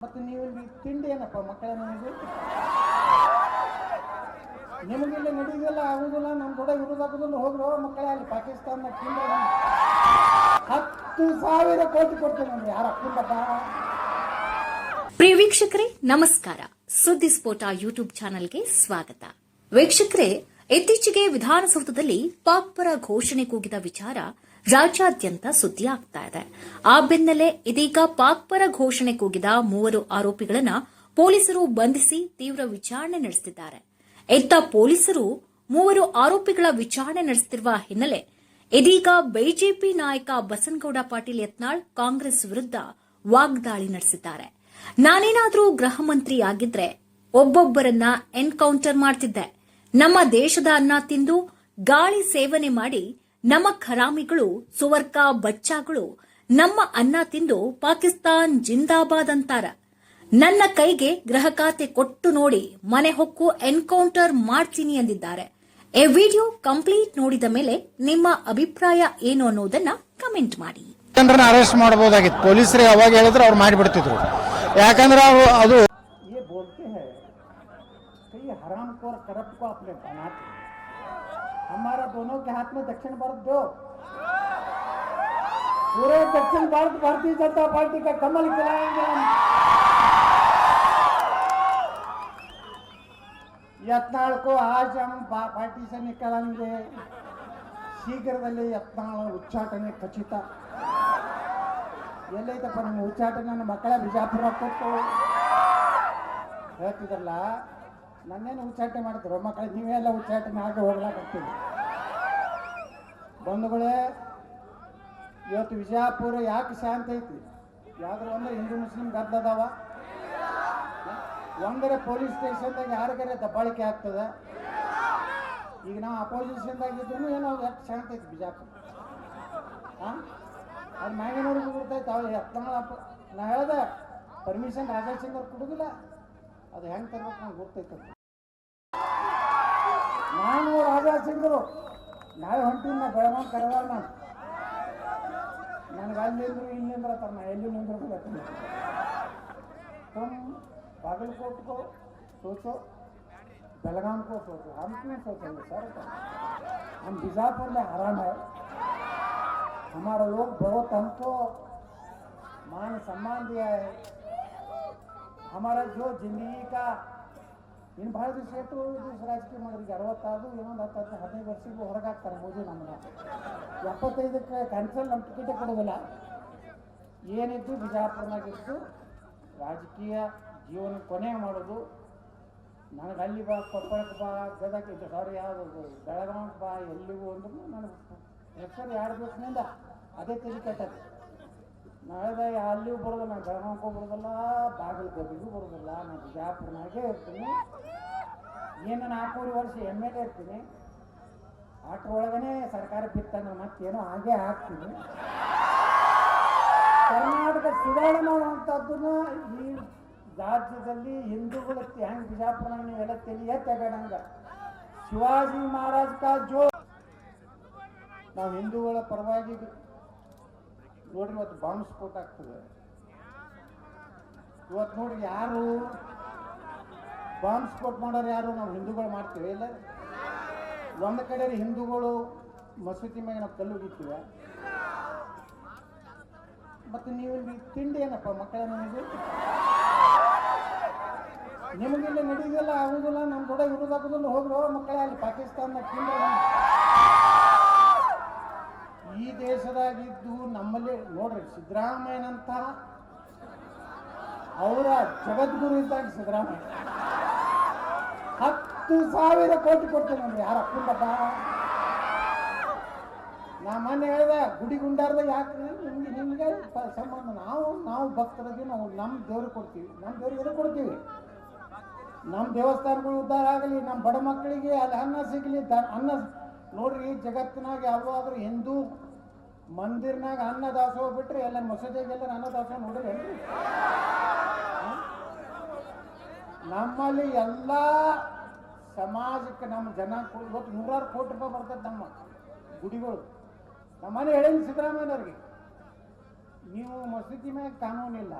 ಮತ್ತೆ ನೀವು ಇಲ್ಲಿ ತಿಂಡಿ ಏನಪ್ಪ ಮಕ್ಕಳ ನಿಮಗೆ ನಿಮಗಿಲ್ಲ ನಡೆಯೋದಿಲ್ಲ ಆಗುದಿಲ್ಲ ನಮ್ಮ ಕೂಡ ಇರೋದಾಗುದಿಲ್ಲ ಹೋಗ್ರೋ, ಮಕ್ಕಳೇ ಅಲ್ಲಿ ಪಾಕಿಸ್ತಾನ ತಿಂಡಿ ಹತ್ತು ಸಾವಿರ ಕೋಟಿ ಕೊಡ್ತೇನೆ ನಾನು ಯಾರ ಅಪ್ಪಿಲ್ಲಪ್ಪ ಪ್ರಿಯ ವೀಕ್ಷಕರೇ ನಮಸ್ಕಾರ. ಸುದ್ದಿ ಸ್ಫೋಟ ಯೂಟ್ಯೂಬ್ ಚಾನೆಲ್ಗೆ ಸ್ವಾಗತ. ವೀಕ್ಷಕರೇ, ಇತ್ತೀಚೆಗೆ ವಿಧಾನಸೌಧದಲ್ಲಿ ಪಾಕ್ ಪರ ಘೋಷಣೆ ಕೂಗಿದ ವಿಚಾರ ರಾಜ್ಯಾದ್ಯಂತ ಸುದ್ದಿ ಆಗ್ತಾ ಇದೆ. ಆ ಬೆನ್ನಲ್ಲೇ ಇದೀಗ ಪಾಕ್ ಪರ ಘೋಷಣೆ ಕೂಗಿದ ಮೂವರು ಆರೋಪಿಗಳನ್ನ ಪೊಲೀಸರು ಬಂಧಿಸಿ ತೀವ್ರ ವಿಚಾರಣೆ ನಡೆಸಿದ್ದಾರೆ ಇತ್ತ ಪೊಲೀಸರು ಮೂವರು ಆರೋಪಿಗಳ ವಿಚಾರಣೆ ನಡೆಸುತ್ತಿರುವ ಹಿನ್ನೆಲೆ ಇದೀಗ ಬಿಜೆಪಿ ನಾಯಕ ಬಸನಗೌಡ ಪಾಟೀಲ್ ಯತ್ನಾಳ್ ಕಾಂಗ್ರೆಸ್ ವಿರುದ್ಧ ವಾಗ್ದಾಳಿ ನಡೆಸಿದ್ದಾರೆ. ನಾನೇನಾದರೂ ಗೃಹ ಮಂತ್ರಿ ಆಗಿದ್ರೆ ಒಬ್ಬೊಬ್ಬರನ್ನ ಎನ್ಕೌಂಟರ್ ಮಾಡ್ತಿದ್ದೆ. ನಮ್ಮ ದೇಶದ ಅನ್ನ ತಿಂದು ಗಾಳಿ ಸೇವನೆ ಮಾಡಿ ನಮ್ಮ ಖರಾಮಿಗಳು ಸುವರ್ಕ ಬಚ್ಚಾಗಳು ನಮ್ಮ ಅನ್ನ ತಿಂದು ಪಾಕಿಸ್ತಾನ್ ಜಿಂದಾಬಾದ್ ಅಂತಾರ. ನನ್ನ ಕೈಗೆ ಗೃಹ ಖಾತೆ ಕೊಟ್ಟು ನೋಡಿ ಮನೆ ಹೊಕ್ಕು ಎನ್ಕೌಂಟರ್ ಮಾಡ್ತೀನಿ ಎಂದಿದ್ದಾರೆ ಎ ವಿಡಿಯೋ ಕಂಪ್ಲೀಟ್ ನೋಡಿದ ಮೇಲೆ ನಿಮ್ಮ ಅಭಿಪ್ರಾಯ ಏನು ಅನ್ನೋದನ್ನ ಕಮೆಂಟ್ ಮಾಡಿ. ಜನರನ್ನ ಅರೆಸ್ಟ್ ಮಾಡಬಹುದಾಗಿತ್ತು ಪೊಲೀಸರಿಗೆ ಅವಾಗ ಹೇಳಿದ್ರೆ ಅವ್ರು ಮಾಡಿಬಿಡ್ತಿದ್ರು. ಯಾಕಂದ್ರೆ ಅವರು ಅದು हमारा दोनों के हाथ में दक्षिण भारत दो पूरे दक्षिण भारत भारतीय जनता पार्टी का कमल खिलाएंगे हम यत्नाल को आज हम पा- पार्टी से निकालेंगे ಶೀಘ್ರದಲ್ಲಿ ಯತ್ನಾಳ ಉಚ್ಚಾಟನೆ ಖಚಿತ ಎಲ್ಲೈತಪ್ಪ ನಿಮ್ಮ ಉಚ್ಚಾಟನೆ ನನ್ನ ಮಕ್ಕಳ ಬಿಜಾಪುರ ಕೊಟ್ಟು ಹೇಳ್ತಿದ್ರಲ್ಲ ನನ್ನೇನು ಉಚ್ಚಾಟನೆ ಮಕ್ಕಳಿಗೆ ನೀವೇ ಎಲ್ಲ ಉಚ್ಚಾಟನೆ ಹಾಕಿ ಹೋಗ್ಲಾಕತ್ತೀವಿ ಬಂಧುಗಳೇ, ಇವತ್ತು ವಿಜಯಪುರ ಯಾಕೆ ಶಾಂತಿ ಐತಿ? ಯಾವ್ದ್ರ ಅಂದ್ರೆ ಹಿಂದೂ ಮುಸ್ಲಿಂ ಗದ್ದದಾವ ಒಂದರೆ ಪೊಲೀಸ್ ಸ್ಟೇಷನ್ದಾಗ ಯಾರಿಗಾರ ದಬ್ಬಾಳಿಕೆ ಆಗ್ತದೆ? ಈಗ ನಾವು ಅಪೋಸಿಷನ್ದಾಗ ಇದ್ರು ಏನೋ ಯಾಕೆ ಶಾಂತಿ ಐತಿ ಬಿಜಾಪುರ. ಅದು ಮ್ಯಾಗಿನವ್ರಿಗೆ ಬಿಡ್ತೈತೆ ಅವ್ರು ನಾ ಹೇಳ್ದೆ ಪರ್ಮಿಷನ್ ರಾಜಾ ಸಿಂಗ್ ಅವ್ರು ಕೊಡುದಿಲ್ಲ. ಅದು ಹೆಂಗೆ ತರ್ಬೇಕು ನಂಗೆ ಗೊತ್ತೈತೆ. ನಾನು ರಾಜಾ ಸಿಂಗರು ನಾಳೆ ಹೊಂಟೀನಿ ನಾ ಬೆಳಗಾವ್ ಕರವಾರ ನಾನು ನನಗೆ ಅಲ್ಲಿ ನಿಂದ್ರು ಇಲ್ಲಿ ನಿಂದ್ರತ್ತಾರ ನಾ ಎಲ್ಲಿ ನಿಂದ್ರಬೇಕು तुम बागलकोट को सोचो बेलगाम को सोचो हम क्यों सोचेंगे सर हम बीजापुर में हराम है हमारा लोग बहुत हमको मान सम्मान दिया है हमारा जो जिंदगी का ಇನ್ನು ಭಾಳ ದಿವಸ ಆಯ್ತು ದಿವಸ ರಾಜಕೀಯ ಮಾಡೋರಿಗೆ ಅರವತ್ತಾದ್ರು ಇನ್ನೊಂದು ಹತ್ತು ಹತ್ತು, ಹದಿನೈದು ವರ್ಷಕ್ಕೂ ಹೊರಗೆ ಹಾಕ್ತಾರೆ ಮೋದಿ ನಮ್ಮನ್ನ ಎಪ್ಪತ್ತೈದಕ್ಕೆ ಕ್ಯಾನ್ಸಲ್ ನಮ್ಮ ಟಿಕೆಟೇ ಕೊಡೋದಿಲ್ಲ. ಏನಿದ್ದು ಬಿಜಾಪುರನಾಗಿತ್ತು ರಾಜಕೀಯ ಜೀವನ ಕೊನೆ ಮಾಡೋದು. ನನಗೆ ಅಲ್ಲಿ ಬಾ, ಕೊಪ್ಪಳಕ್ಕೆ ಬಾ, ಗದಗ ಸಾರಿ ಯಾವುದು ಬೆಳಗಾವಿಗೆ ಬಾ, ಎಲ್ಲಿಗೂ ಅಂದ್ರೂ ನನಗೆ ಹೆಸರು ಎರಡು ದಿವಸದಿಂದ ಅದೇ ತೆರಿ ಕಟ್ಟದು ನಾಳೆ ಅಲ್ಲಿ ಬರೋದಿಲ್ಲ, ನಾನು ಬೆಳಗಾವಿಗೂ ಬರೋದಿಲ್ಲ, ಬಾಗಲಕೋಟೆಗೂ ಬರೋದಿಲ್ಲ, ನಾನು ಬಿಜಾಪುರನಾಗೇ ಇರ್ತೀನಿ. ಏನು ನಾಲ್ಕೂವರೆ ವರ್ಷ ಎಂ ಎಲ್ ಎ ಇರ್ತೀನಿ. ಅಷ್ಟರೊಳಗನೆ ಸರ್ಕಾರ ಬಿತ್ತಂದ್ರೆ ಮತ್ತೇನೋ ಹಾಗೆ ಹಾಕ್ತೀನಿ. ಕರ್ನಾಟಕ ಸುಧಾರಣೆ ಮಾಡುವಂಥದ್ದನ್ನ ಈ ರಾಜ್ಯದಲ್ಲಿ ಹಿಂದೂಗಳು ಹೆಂಗೆ ಬಿಜಾಪುರ ನೀವೆಲ್ಲ ತಲೆ ತೆಗಡಂಗ ಶಿವಾಜಿ ಮಹಾರಾಜ್ ಕಾ ಜೋ ನಾವು ಹಿಂದೂಗಳ ಪರವಾಗಿ ನೋಡ್ರಿ ಇವತ್ತು ಬಾಂಬ್ ಸ್ಫೋಟ ಆಗ್ತದೆ. ಇವತ್ತು ನೋಡಿ ಯಾರು ಬಾಂಬ್ ಸ್ಫೋಟ ಮಾಡೋರು ಯಾರು? ನಾವು ಹಿಂದೂಗಳು ಮಾಡ್ತೀವಿ, ಇಲ್ಲ? ಒಂದು ಕಡೆ ಹಿಂದೂಗಳು ಮಸೂತಿ ಮೇಲೆ ನಾವು ಕಲ್ಲು ಹಿಡಿತೀವಿ? ಮತ್ತು ನೀವು ತಿಂಡಿ ಏನಪ್ಪ ಮಕ್ಕಳ ನಿಮಗೆ? ನಿಮಗಿಲ್ಲ ನಡೀದಿಲ್ಲ, ಆಗುದಿಲ್ಲ ನಮ್ಮ ದೊಡ್ಡ ಇರೋದಾಗುದಿಲ್ಲ ಹೋಗ್ರೋ ಮಕ್ಕಳೇ, ಅಲ್ಲಿ ಪಾಕಿಸ್ತಾನ ತಿಂಡಿ. ಈ ದೇಶದಾಗಿದ್ದು ನಮ್ಮಲ್ಲಿ ನೋಡ್ರಿ ಸಿದ್ದರಾಮಯ್ಯನಂತ ಅವರ ಜಗದ್ಗುರು ಇದ್ದಾಗ ಸಿದ್ದರಾಮಯ್ಯ. ಹತ್ತು ಸಾವಿರ ಕೋಟಿ ಕೊಡ್ತೇನೆ ಅಂದ್ರೆ ಯಾರ ಅಪ್ಪಿಲ್ಲಪ್ಪ ನಾ ಮೊನ್ನೆ ಹೇಳ್ದೆ, ಗುಡಿ ಗುಂಡಾರ್ದಾಗ ಯಾಕೆ ನಿಮ್ಗೆ ನಿಮ್ಗೆ ಸಂಬಂಧ ನಾವು ನಾವು ಭಕ್ತರಿಗೆ ನಾವು ನಮ್ಮ ದೇವ್ರಿಗೆ ಕೊಡ್ತೀವಿ. ನಮ್ಮ ದೇವ್ರಿಗೆ ಕೊಡ್ತೀವಿ? ನಮ್ಮ ದೇವಸ್ಥಾನಗಳು ಉದ್ಧಾರ ಆಗಲಿ ನಮ್ಮ ಬಡ ಮಕ್ಕಳಿಗೆ ಅಲ್ಲಿ ಅನ್ನ ಸಿಗಲಿ ಅನ್ನ ನೋಡ್ರಿ, ಜಗತ್ತಿನಾಗ ಯಾವಾಗಾದ್ರೂ ಹಿಂದೂ ಮಂದಿರ್ನಾಗ ಅನ್ನ ದಾಸೋಹ ಬಿಟ್ರೆ ಎಲ್ಲ ಮಸೂದೆಗೆಲ್ಲ ಅನ್ನ ದಾಸೋಹ ನೋಡಿರೇನ್ರಿ ನಮ್ಮಲ್ಲಿ ಎಲ್ಲ ಸಮಾಜಕ್ಕೆ ನಮ್ಮ ಜನ ಇವತ್ತು ನೂರಾರು ಕೋಟಿ ರೂಪಾಯಿ ಬರ್ತದೆ ನಮ್ಮ ಗುಡಿಗಳು. ನಮ್ಮನೆ ಹೇಳೀನಿ ಸಿದ್ದರಾಮಯ್ಯನವ್ರಿಗೆ. ನೀವು ಮಸೀದಿ ಮ್ಯಾಗ ಕಾನೂನಿಲ್ಲ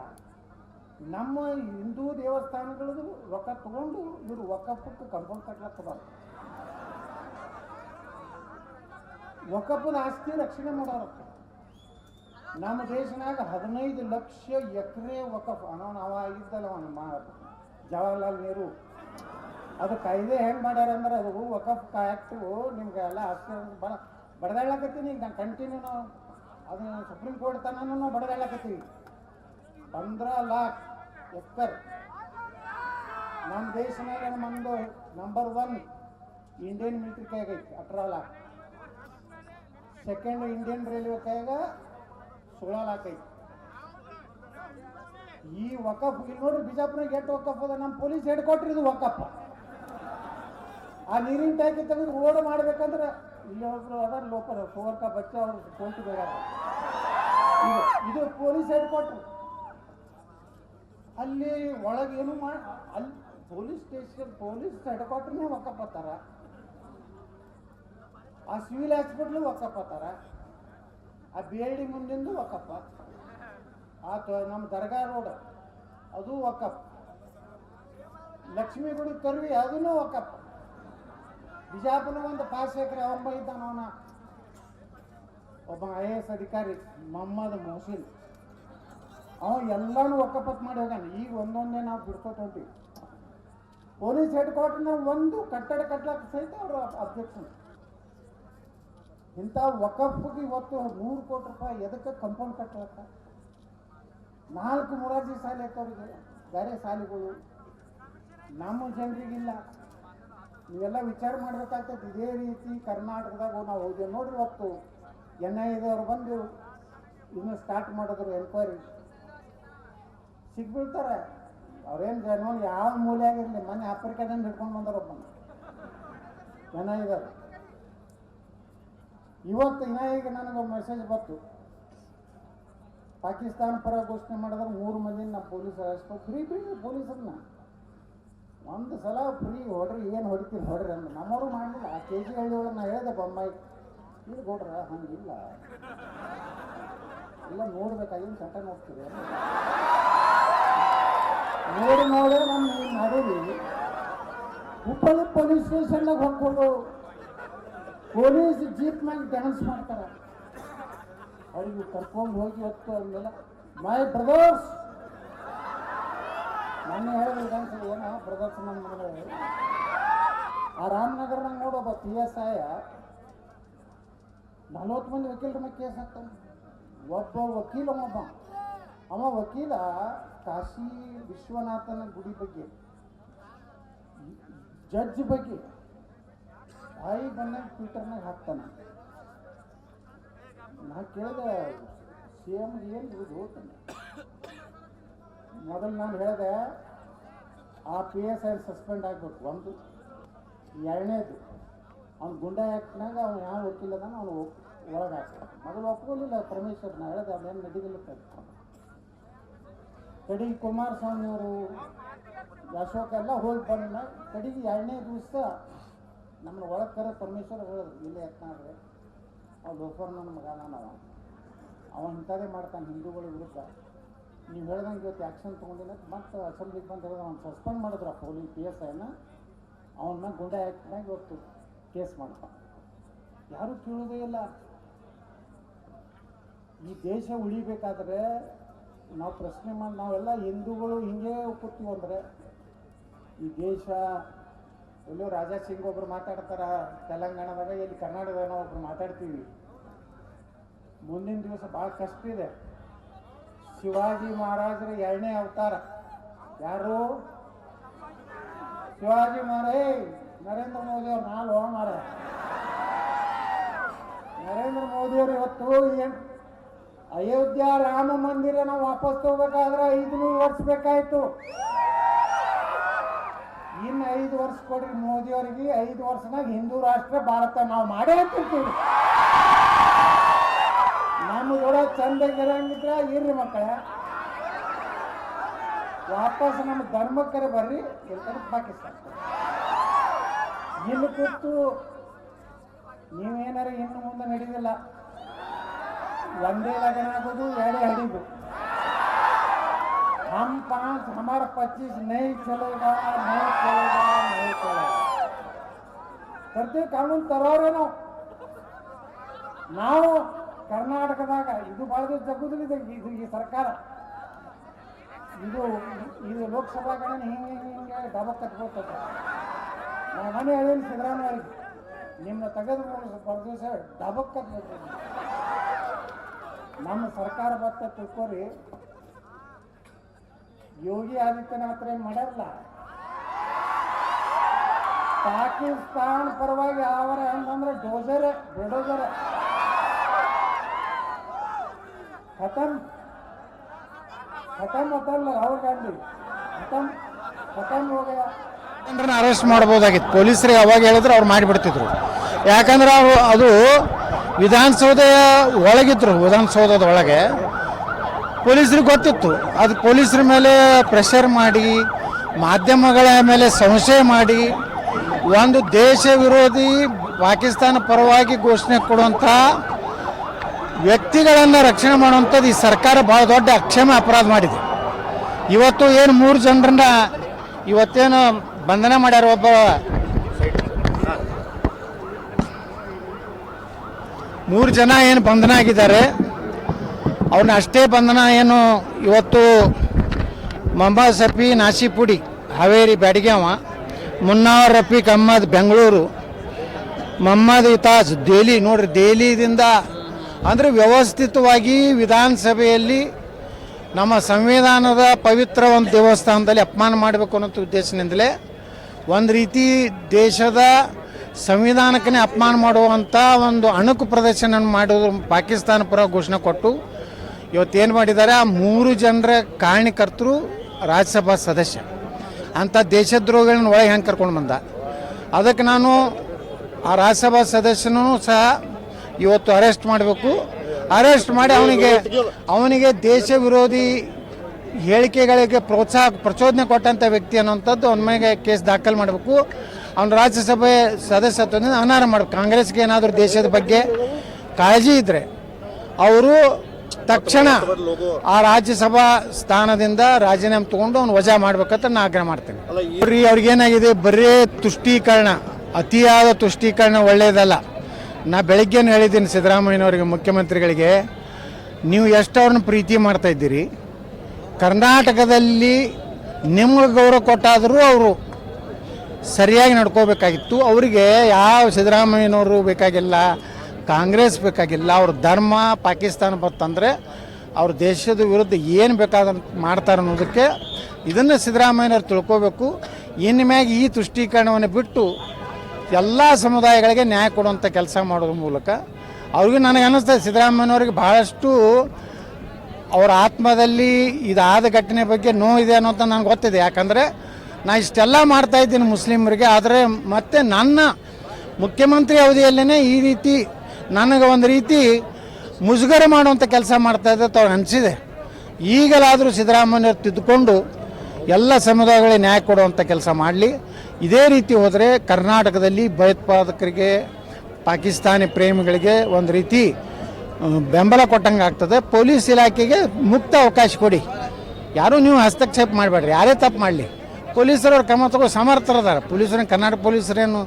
ನಮ್ಮ ಹಿಂದೂ ದೇವಸ್ಥಾನಗಳದು ರೊಕ್ಕ ತಗೊಂಡು ಇವರು ಒಕ್ಕಪ್ಪಕ್ಕೆ ಕಂಪೌಂಡ್ ಕಟ್ಲಕ್ಕಬಾರ್ದು ಒಕ್ಕಪ್ಪದ ಆಸ್ತಿ ರಕ್ಷಣೆ ಮಾಡೋರತ್ತ ನಮ್ಮ ದೇಶನಾಗ ಹದಿನೈದು ಲಕ್ಷ ಎಕರೆ ವಕಫ್ ಅವನ ಅವ ಇದ್ದಲ್ಲ ಅವನ ಮಾ ಜವಾಹರ್ಲಾಲ್ ನೆಹರು. ಅದು ಕಾಯ್ದೆ ಹೆಂಗೆ ಮಾಡ್ಯಾರ ಅಂದ್ರೆ ಅದು ವಕಫ್ ಆ್ಯಕ್ಟು ನಿಮ್ಗೆ ಎಲ್ಲ ಆಸ್ತಿ ಬಡ ಬಡದಾಡ್ಲಕತ್ತೀನಿ ನಾನು ಕಂಟಿನ್ಯೂ ನಾವು ಅದು ಸುಪ್ರೀಂ ಕೋರ್ಟ್ ತನೂ ನಾವು ಬಡದಾಡ್ಲಕತ್ತೀವಿ ಪಂದ್ರ ಲಾಕ್ ಎಕ್ಕರ್ ನಮ್ಮ ದೇಶನಾಗ ನಮ್ಮದು ನಂಬರ್ ಒನ್ ಇಂಡಿಯನ್ ಮಿಲಿಟರಿ ಕೈಗೈತಿ ಅಠರ ಲಾಕ್ ಸೆಕೆಂಡ್ ಇಂಡಿಯನ್ ರೈಲ್ವೆ ಕೈಯಾಗ ಸೋಳ ಲಾಕ್ ಐತಿ ಈ ವಕಫ್ ಇಲ್ಲಿ ನೋಡ್ರಿ ಬಿಜಾಪುರಾಗ ಎಷ್ಟು ವಕಫ್ ಅದ? ನಮ್ಮ ಪೊಲೀಸ್ ಹೆಡ್ ಕೊಟ್ರಿ ಇದು ವಕಫ್ ಆ ನೀರಿನ ಟ್ಯಾಂಕ್ ತೆಗೆದು ರೋಡ್ ಮಾಡ್ಬೇಕಂದ್ರೆ ಇಲ್ಲಿ ಒಬ್ರು ಅದಾರ ಲೋಕಲ್ ಸೋರ್ಕ ಬಚ್ಚ ಅವ್ರು ಕೋರ್ಟ್ ಬೇಡ ಇದು ಪೊಲೀಸ್ ಹೆಡ್ ಕ್ವಾರ್ಟರ್ ಅಲ್ಲಿ ಒಳಗೆ ಏನು ಮಾ ಅಲ್ಲಿ ಪೊಲೀಸ್ ಸ್ಟೇಷನ್ ಪೊಲೀಸ್ ಹೆಡ್ ಕ್ವಾರ್ಟರ್ನೇ ಒಕ್ಕಪ್ಪತ್ತಾರ ಆ ಸಿವಿಲ್ ಹಾಸ್ಪಿಟ್ಲು ತರ ಆ ಬಿ ಎಲ್ ಡಿ ಮುಂದಿಂದು ಒಕ್ಕಪ್ಪ ಆ ತ- ನಮ್ಮ ದರ್ಗಾ ರೋಡ್, ಅದು ಒಕ್ಕಪ್ಪ ಲಕ್ಷ್ಮೀ ಗುಡಿ ಕರ್ವಿ, ಅದನ್ನು ಒಕ್ಕಪ್ಪ ಬಿಜಾಪುರ ಒಂದು ಪಾಸ್ ಎಕರೆ ಒಬ್ಬ ಇದ್ದಾನ ಅವನ. ಒಬ್ಬ ಐ ಎ ಎಸ್ ಅಧಿಕಾರಿ, ಮೊಹಮ್ಮದ್ ಮೊಹಸಿನ್. ಅವ ಎಲ್ಲಾನು ಒಕ್ಕಪತ್ ಮಾಡಿ ಹೋಗಾನ ಈಗ ಒಂದೊಂದೇ ನಾವು ಬಿಡ್ಕೋತ ಹೊಂಟಿವಿ ಪೊಲೀಸ್ ಹೆಡ್ ಕ್ವಾರ್ಟರ್ನ ಒಂದು ಕಟ್ಟಡ ಕಟ್ಟಲಕ್ಕೆ ಸಹಿತ ಅವರು ಅಬ್ಜೆಕ್ಷನ್ ಇಂಥ ವಕಫ್ಗೆ ಇವತ್ತು ನೂರು ಕೋಟಿ ರೂಪಾಯಿ ಎದಕ್ಕೆ ಕಂಪೌಂಡ್ ಕಟ್ಟಲಕ್ಕ? ನಾಲ್ಕು ಮುರಾರ್ಜಿ ಸಾಲ ಐತವ್ರಿಗೆ ಬೇರೆ ಸಾಲಿಗಳು. ನಮ್ಮ ಜನರಿಗಿಲ್ಲ. ನೀವೆಲ್ಲ ವಿಚಾರ ಮಾಡ್ಬೇಕಾಗ್ತದೆ ಇದೇ ರೀತಿ ಕರ್ನಾಟಕದಾಗ ನಾವು ಹೋದೆ ನೋಡ್ರಿ ಇವತ್ತು. ಎನ್ ಐ ಇದವ್ರು ಬಂದು ಇನ್ನು ಸ್ಟಾರ್ಟ್ ಮಾಡಿದ್ರು ಎನ್ಕ್ವೈರಿ ಸಿಗ್ಬಿಡ್ತಾರೆ. ಅವ್ರೇನು ಜನ ಯಾವ ಮೂಲೆಯಾಗಿರಲಿ ಮೊನ್ನೆ ಆಫ್ರಿಕಾದಿಂದ ಹಿಡ್ಕೊಂಡು ಬಂದಾರೊಬ್ಬನ ಎನ್ ಐ ಇವತ್ತು ಇನ್ನ ಈಗ ನನಗೆ ಮೆಸೇಜ್ ಬಂತು. ಪಾಕಿಸ್ತಾನ ಪರ ಘೋಷಣೆ ಮಾಡಿದ್ರೆ ಮೂರು ಮಂದಿ ನಮ್ಮ ಪೊಲೀಸ್ ಅರೆಸ್ಟ್ ಫ್ರೀ ಫ್ರೀ ಪೊಲೀಸರನ್ನ. ಒಂದು ಸಲ ಫ್ರೀ ಹೊಡ್ರಿ, ಏನು ಹೊಡಿತೀರಿ ಹೊಡ್ರಿ ಅಂದ್ರೆ. ನಮ್ಮವರು ಮಾಡಲಿಲ್ಲ. ಆ ಕೆ ಜಿ ಹಳ್ಳಿ ಒಳಗೆ ನಾ ಹೇಳಿದೆ ಬೊಂಬಾಯಿ ಇದು ಕೊಡ್ರ, ಹಂಗಿಲ್ಲ. ಎಲ್ಲ ನೋಡ್ಬೇಕಾಗಿ ಚಟ ನೋಡ್ತೀವಿ ನೋಡಿ ನೋಡಿದ್ರೆ ನಮ್ಮ ನಡೀರಿ ಹುಬ್ಬಳ್ಳಿ ಪೊಲೀಸ್ ಸ್ಟೇಷನ್ದಾಗ ಹೊಕ್ಕೊಂಡು ಪೊಲೀಸ್ ಜೀಪ್ ಮ್ಯಾಗ ಡ್ಯಾನ್ಸ್ ಮಾಡ್ತಾರೆ. ಅವ್ರಿಗೆ ಕರ್ಕೊಂಡು ಹೋಗಿ ಹೊತ್ತು ಮೈ ಬ್ರದರ್ಸ್ ನನ್ನ ಹೇಳಿದ್ರು ಡ್ಯಾನ್ಸ್ ಏನೋ ಬ್ರದರ್ಸ್ ನಮ್ಮ ಮಗಳು ಆ ರಾಮನಗರನಾಗ ನೋಡೋಬ್ಬ ಪಿ ಎಸ್ ಐ ನಲ್ವತ್ತು ಮಂದಿ ವಕೀಲರ ಮೇಲೆ ಕೇಸ್ ಹಾಕ್ತಾನೆ. ಒಬ್ಬ ವಕೀಲ ಒಬ್ಬ. ಅವ ವಕೀಲ ಕಾಶಿ ವಿಶ್ವನಾಥನ ಗುಡಿ ಬಗ್ಗೆ, ಜಡ್ಜ್ ಬಗ್ಗೆ ಬಾಯಿ ಬಂದಾಗ ಟ್ವಿಟರ್ನಾಗ ಹಾಕ್ತಾನೆ. ನಾ ಕೇಳಿದೆ, ಸಿ ಎಂ ಏನು ಇದು ಮೊದಲು ನಾನು ಹೇಳಿದೆ, ಆ ಪಿ ಎಸ್ ಐ ಸಸ್ಪೆಂಡ್ ಆಗಬೇಕು, ಒಂದು. ಎರಡನೇದು, ಅವ್ನು ಗುಂಡ ಆ್ಯಕ್ಟ್ನಾಗ ಅವ್ನು ಯಾವ ಅದಾನ ಅವನು ಒಳಗೆ ಹಾಕ್ತಾನೆ. ಮೊದಲು ಒಪ್ಕೊಳ್ಳಿಲ್ಲ ಪರಮೇಶ್ವರ್, ನಾ ಹೇಳಿದೆ, ಅದೇನು ನಡೀಲಿಲ್ಲ ಕಡೆಗೆ ಕುಮಾರಸ್ವಾಮಿ ಅವರು ಅಶೋಕ ಎಲ್ಲ ಹೋಗಿ ಬಂದ ಕಡೆಗೆ ಎರಡನೇ ದಿವಸ ನಮ್ಮನ್ನ ಒಳಗೆ ಕರೆ ಪರಮೇಶ್ವರ ಹೇಳಿದ್ರು ಇಲ್ಲೇ ಯತ್ನಾಡ್ರೆ ಅವ್ನು ಲೋಫರ್ನ ಮಗ ನಾನವ ಅವ. ಇಂಥದೇ ಮಾಡ್ತಾನೆ, ಹಿಂದೂಗಳ ವಿರುದ್ಧ. ನೀವು ಹೇಳ್ದಂಗೆ ಇವತ್ತು ಆ್ಯಕ್ಷನ್ ತೊಗೊಂಡಿಲ್ಲ. ಮತ್ತೆ ಅಸೆಂಬ್ಲಿಗೆ ಬಂದು ಹೇಳಿದ್ರೆ ಅವ್ನು ಸಸ್ಪೆಂಡ್ ಮಾಡಿದ್ರು ಪೊಲೀಸ್ ಪಿ ಎಸ್ ಐನ ಅವನ್ನ ಗುಂಡ ಆ್ಯಕ್ಟ್ನಾಗ ಇವತ್ತು ಕೇಸ್ ಮಾಡ್ತಾನೆ ಯಾರು ಕೇಳೋದೇ ಇಲ್ಲ. ಈ ದೇಶ ಉಳಿಬೇಕಾದ್ರೆ ನಾವು ಪ್ರಶ್ನೆ ಮಾಡಿ, ನಾವೆಲ್ಲ ಹಿಂದೂಗಳು ಹಿಂಗೆ ಕೂತೀವಿ ಅಂದರೆ, ಈ ದೇಶ ಎಲ್ಲೋ ರಾಜಾ ಸಿಂಗ್ ಒಬ್ರು ಮಾತಾಡ್ತಾರ, ತೆಲಂಗಾಣದಾಗ, ಇಲ್ಲಿ ಕರ್ನಾಟಕದಾಗ ನಾವು ಒಬ್ರು ಮಾತಾಡ್ತೀವಿ. ಮುಂದಿನ ದಿವಸ ಭಾಳ ಕಷ್ಟ ಇದೆ. ಶಿವಾಜಿ ಮಹಾರಾಜರ ಎರಡನೇ ಅವತಾರ. ಯಾರು? ಶಿವಾಜಿ ಮಹಾರಾಜ್ ನರೇಂದ್ರ ಮೋದಿ ಅವ್ರು ನಾಲ್ ಹೋಗ ಮಾರ ನರೇಂದ್ರ ಮೋದಿ ಅವರು ಇವತ್ತು ಏನು ಅಯೋಧ್ಯ ರಾಮ ಮಂದಿರ ನಾವು ವಾಪಸ್ ತಗೋಬೇಕಾದ್ರೆ ಐದು ವರ್ಷ ಬೇಕಾಯ್ತು. ಐದು ವರ್ಷ ಕೊಡ್ರಿ ಮೋದಿ ಅವರಿಗೆ ಐದು ವರ್ಷನಾಗ ಹಿಂದೂ ರಾಷ್ಟ್ರ ಭಾರತ ನಾವು ಮಾಡೇ ಅಂತಿರ್ತೀವಿ ನಮ್ಮ ಚಂದ ಚಂದಾಗಿರಂಗಿದ್ರ ಇರ್ರಿ ಮಕ್ಕಳ. ವಾಪಸ್ ನಮ್ಮ ಧರ್ಮಕ್ಕರೆ ಬರ್ರಿ, ಇರ್ತಾರೆ ಪಾಕಿಸ್ತಾನ. ಇಲ್ಲಿ ಕೂತು ನೀವೇನಾರ ಇನ್ನು ಮುಂದೆ ನಡೀದಿಲ್ಲ. ಒಂದೇ ಲಗನ ಆಗೋದು, ಎರಡೇ ಹಡಿದು हम पांच हमारा पच्चीस नहीं चलेगा नहीं चलेगा नहीं चलेगा ಪ್ರತಿ ಕಾನೂನು ತರೋರೆ ನಾವು ನಾವು ಕರ್ನಾಟಕದಾಗ ಇದು ಭಾಳ ದಿವಸ ಜಗ್ಗುದಿಲ್ಲ ಇದು ಇದು ಈ ಸರ್ಕಾರ ಇದು ಇದು ಲೋಕಸಭಾ ಕಡೆ ಹಿಂಗೆ ಹಿಂಗೆ ಹಿಂಗೆ ಡಬ ಕಟ್ಕೊಳ್ತದೆ ನಾನು ಮನೆ ಹೇಳಿಲ್ಲ ಸಿದ್ದರಾಮಯ್ಯ ನಿಮ್ಮ ತೆಗೆದು ಬರ್ ದಿವಸ ಡಬಕ್ ಕಟ್ಬೇಕು ನಮ್ಮ ಸರ್ಕಾರ ಬತ್ತ ತಿಳ್ಕೊರಿ ಯೋಗಿ ಆದಿತ್ಯನಾಥ್ ಏನ್ ಮಾಡಲ್ಲ ಪಾಕಿಸ್ತಾನ ಪರವಾಗಿ ಅವರ ಅಂತಂದ್ರೆ ಡೋಸರ್ ಬಿಡೋಜರ್ ಖತಮ್ ಖತಮ್ ಅತಲ್ಲ ರಾಹುಲ್ ಗಾಂಧಿ ಖತಮ್ ಖತಮ್ ಹೋಗಯ ಅರೆಸ್ಟ್ ಮಾಡ್ಬೋದಾಗಿತ್ತು ಪೊಲೀಸರಿಗೆ ಅವಾಗ ಹೇಳಿದ್ರೆ, ಅವ್ರು ಮಾಡಿಬಿಡ್ತಿದ್ರು. ಯಾಕಂದ್ರೆ ಅವರು ಅದು ವಿಧಾನಸೌಧ ಒಳಗಿದ್ರು, ವಿಧಾನಸೌಧದ ಒಳಗೆ. ಪೊಲೀಸರಿಗೆ ಗೊತ್ತಿತ್ತು. ಅದು ಪೊಲೀಸರ ಮೇಲೆ ಪ್ರೆಷರ್ ಮಾಡಿ, ಮಾಧ್ಯಮಗಳ ಮೇಲೆ ಸಂಶಯ ಮಾಡಿ, ಒಂದು ದೇಶ ವಿರೋಧಿ ಪಾಕಿಸ್ತಾನ ಪರವಾಗಿ ಘೋಷಣೆ ಕೊಡುವಂಥ ವ್ಯಕ್ತಿಗಳನ್ನು ರಕ್ಷಣೆ ಮಾಡುವಂಥದ್ದು ಈ ಸರ್ಕಾರ ಭಾಳ ದೊಡ್ಡ ಅಕ್ಷಮ ಅಪರಾಧ ಮಾಡಿದೆ. ಇವತ್ತು ಏನು ಮೂರು ಜನರನ್ನ ಇವತ್ತೇನು ಬಂಧನ ಮಾಡ್ಯಾರ ಒಬ್ಬ ಮೂರು ಜನ ಏನು ಬಂಧನ ಆಗಿದ್ದಾರೆ. ಅವ್ರನ್ನ ಅಷ್ಟೇ ಬಂಧನ ಏನು ಇವತ್ತು ಮಂಬಾ ಸಫಿ ನಾಸಿಪುಡಿ, ಹಾವೇರಿ ಬ್ಯಾಡಿಗೆವ ಮುನ್ನಾವರ್ ರಫೀಕ್ ಅಹ್ಮದ್ ಬೆಂಗಳೂರು, ಮೊಹಮ್ಮದ್, ಇತಾಜ್, ದೆಹಲಿ. ನೋಡ್ರಿ, ದೆಹಲಿದಿಂದ ಅಂದರೆ ವ್ಯವಸ್ಥಿತವಾಗಿ ವಿಧಾನಸಭೆಯಲ್ಲಿ ನಮ್ಮ ಸಂವಿಧಾನದ ಪವಿತ್ರ ಒಂದು ದೇವಸ್ಥಾನದಲ್ಲಿ ಅಪಮಾನ ಮಾಡಬೇಕು ಅನ್ನೋ ಉದ್ದೇಶದಿಂದಲೇ ಒಂದು ರೀತಿ ದೇಶದ ಸಂವಿಧಾನಕ್ಕೇ ಅಪಮಾನ ಮಾಡುವಂಥ ಒಂದು ಅಣುಕು ಪ್ರದರ್ಶನ ಮಾಡೋದು ಪಾಕಿಸ್ತಾನ ಪರ ಘೋಷಣೆ ಕೊಟ್ಟು ಇವತ್ತೇನು ಮಾಡಿದ್ದಾರೆ? ಆ ಮೂರು ಜನರ ಕಾರಣಕರ್ತರು ರಾಜ್ಯಸಭಾ ಸದಸ್ಯ. ಅಂಥ ದೇಶದ್ರೋಹಿಗಳನ್ನ ಒಳಗೆ ಹೆಂಗೆ ಕರ್ಕೊಂಡು ಬಂದ? ಅದಕ್ಕೆ ನಾನು ಆ ರಾಜ್ಯಸಭಾ ಸದಸ್ಯನೂ ಸಹ ಇವತ್ತು ಅರೆಸ್ಟ್ ಮಾಡಬೇಕು. ಅರೆಸ್ಟ್ ಮಾಡಿ ಅವನಿಗೆ ಅವನಿಗೆ ದೇಶ ವಿರೋಧಿ ಹೇಳಿಕೆಗಳಿಗೆ ಪ್ರೋತ್ಸಾಹ, ಪ್ರಚೋದನೆ ಕೊಟ್ಟಂಥ ವ್ಯಕ್ತಿ ಅನ್ನೋಂಥದ್ದು ಅವನ ಮೇಲೆ ಕೇಸ್ ದಾಖಲು ಮಾಡಬೇಕು. ಅವನು ರಾಜ್ಯಸಭೆ ಸದಸ್ಯತ್ವದಿಂದ ಅನಾರ ಮಾಡಬೇಕು. ಕಾಂಗ್ರೆಸ್ಗೆ ಏನಾದರೂ ದೇಶದ ಬಗ್ಗೆ ಕಾಳಜಿ ಇದ್ದರೆ ಅವರು ತಕ್ಷಣ ಆ ರಾಜ್ಯಸಭಾ ಸ್ಥಾನದಿಂದ ರಾಜೀನಾಮೆ ತಗೊಂಡು ಅವ್ನು ವಜಾ ಮಾಡ್ಬೇಕಂತ ನಾನು ಆಗ್ರಹ ಮಾಡ್ತೇನೆ. ಬರೀ ಅವ್ರಿಗೇನಾಗಿದೆ ಬರೀ ತುಷ್ಟೀಕರಣ ಅತಿಯಾದ ತುಷ್ಟೀಕರಣ ಒಳ್ಳೆಯದಲ್ಲ ನಾ ಬೆಳಿಗ್ಗೆ ಹೇಳಿದ್ದೀನಿ ಸಿದ್ದರಾಮಯ್ಯನವರಿಗೆ ಮುಖ್ಯಮಂತ್ರಿಗಳಿಗೆ ನೀವು ಎಷ್ಟು ಅವ್ರನ್ನ ಪ್ರೀತಿ ಮಾಡ್ತಾ ಇದ್ದೀರಿ? ಕರ್ನಾಟಕದಲ್ಲಿ ನಿಮ್ಗೆ ಗೌರವ ಕೊಟ್ಟಾದರೂ ಅವರು ಸರಿಯಾಗಿ ನಡ್ಕೋಬೇಕಾಗಿತ್ತು. ಅವರಿಗೆ ಯಾವ ಸಿದ್ದರಾಮಯ್ಯನವರು ಬೇಕಾಗಿಲ್ಲ? ಕಾಂಗ್ರೆಸ್ ಬೇಕಾಗಿಲ್ಲ, ಅವ್ರ ಧರ್ಮ ಪಾಕಿಸ್ತಾನ ಬಂತಂದರೆ ಅವ್ರ ದೇಶದ ವಿರುದ್ಧ ಏನು ಬೇಕಾದಂತ ಮಾಡ್ತಾರೆ ಅನ್ನೋದಕ್ಕೆ ಇದನ್ನು ಸಿದ್ದರಾಮಯ್ಯನವ್ರು ತಿಳ್ಕೋಬೇಕು. ಇನ್ನು ಮ್ಯಾಗ ಈ ತುಷ್ಟೀಕರಣವನ್ನು ಬಿಟ್ಟು ಎಲ್ಲ ಸಮುದಾಯಗಳಿಗೆ ನ್ಯಾಯ ಕೊಡುವಂಥ ಕೆಲಸ ಮಾಡೋದ್ರ ಮೂಲಕ ಅವ್ರಿಗೆ ನನಗೆ ಅನ್ನಿಸ್ತದೆ ಸಿದ್ದರಾಮಯ್ಯನವ್ರಿಗೆ ಭಾಳಷ್ಟು ಅವರ ಆತ್ಮದಲ್ಲಿ ಇದಾದ ಘಟನೆ ಬಗ್ಗೆ ನೋವಿದೆ ಅನ್ನೋಂಥ ನನಗೆ ಗೊತ್ತಿದೆ. ಯಾಕಂದರೆ ನಾ ಇಷ್ಟೆಲ್ಲ ಮಾಡ್ತಾ ಇದ್ದೀನಿ ಮುಸ್ಲಿಮರಿಗೆ, ಆದರೆ ಮತ್ತೆ ನನ್ನ ಮುಖ್ಯಮಂತ್ರಿ ಅವಧಿಯಲ್ಲೇ ಈ ರೀತಿ ನನಗೆ ಒಂದು ರೀತಿ ಮುಜುಗರ ಮಾಡುವಂಥ ಕೆಲಸ ಮಾಡ್ತಾ ಇದ್ದ ಅವ್ರು ಅನಿಸಿದೆ. ಈಗಲಾದರೂ ಸಿದ್ದರಾಮಯ್ಯವ್ರು ತಿದ್ದುಕೊಂಡು ಎಲ್ಲ ಸಮುದಾಯಗಳಿಗೆ ನ್ಯಾಯ ಕೊಡುವಂಥ ಕೆಲಸ ಮಾಡಲಿ. ಇದೇ ರೀತಿ ಹೋದರೆ ಕರ್ನಾಟಕದಲ್ಲಿ ಭಯೋತ್ಪಾದಕರಿಗೆ, ಪಾಕಿಸ್ತಾನಿ ಪ್ರೇಮಿಗಳಿಗೆ ಒಂದು ರೀತಿ ಬೆಂಬಲ ಕೊಟ್ಟಂಗೆ ಆಗ್ತದೆ. ಪೊಲೀಸ್ ಇಲಾಖೆಗೆ ಮುಕ್ತ ಅವಕಾಶ ಕೊಡಿ. ಯಾರೂ ನೀವು ಹಸ್ತಕ್ಷೇಪ ಮಾಡಬೇಡ್ರಿ. ಯಾರೇ ತಪ್ಪು ಮಾಡಲಿ. ಪೊಲೀಸರವ್ರ ಕ್ರಮ ತಗೋ ಸಮರ್ಥರದಾರ ಪೊಲೀಸರೇನು ಕರ್ನಾಟಕ ಪೊಲೀಸರೇನು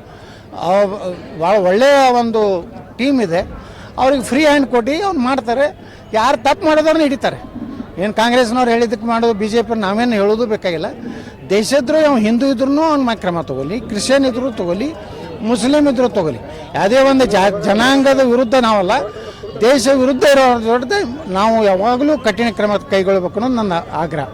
ಭಾಳ ಒಳ್ಳೆಯ ಒಂದು ಟೀಮ್ ಇದೆ, ಅವ್ರಿಗೆ ಫ್ರೀ ಹ್ಯಾಂಡ್ ಕೊಟ್ಟು ಅವ್ನು ಮಾಡ್ತಾರೆ. ಯಾರು ತಪ್ಪು ಮಾಡೋದವ್ರನ್ನ ಹಿಡಿತಾರೆ. ಏನು ಕಾಂಗ್ರೆಸ್ನವ್ರು ಹೇಳಿದ್ದಕ್ಕೆ ಮಾಡೋದು ಬಿ ಜೆ ಪಿ ನಾವೇನು ಹೇಳೋದು ಬೇಕಾಗಿಲ್ಲ. ದೇಶದ್ರು ಅವ್ನು ಹಿಂದೂ ಇದ್ರೂ ಅವ್ನು ಕ್ರಮ ತಗೊಳ್ಳಿ, ಕ್ರಿಶ್ಚಿಯನ್ ಇದ್ರು ತಗೊಳ್ಳಿ ಮುಸ್ಲಿಮ್ ಇದ್ರು ತಗೊಳ್ಳಿ. ಯಾವುದೇ ಒಂದು ಜಾ ಜನಾಂಗದ ವಿರುದ್ಧ ನಾವಲ್ಲ, ದೇಶ ವಿರುದ್ಧ ಇರೋ ಜೊತೆ ನಾವು ಯಾವಾಗಲೂ ಕಠಿಣ ಕ್ರಮ ಕೈಗೊಳ್ಬೇಕು ಅನ್ನೋದು ನನ್ನ ಆಗ್ರಹ.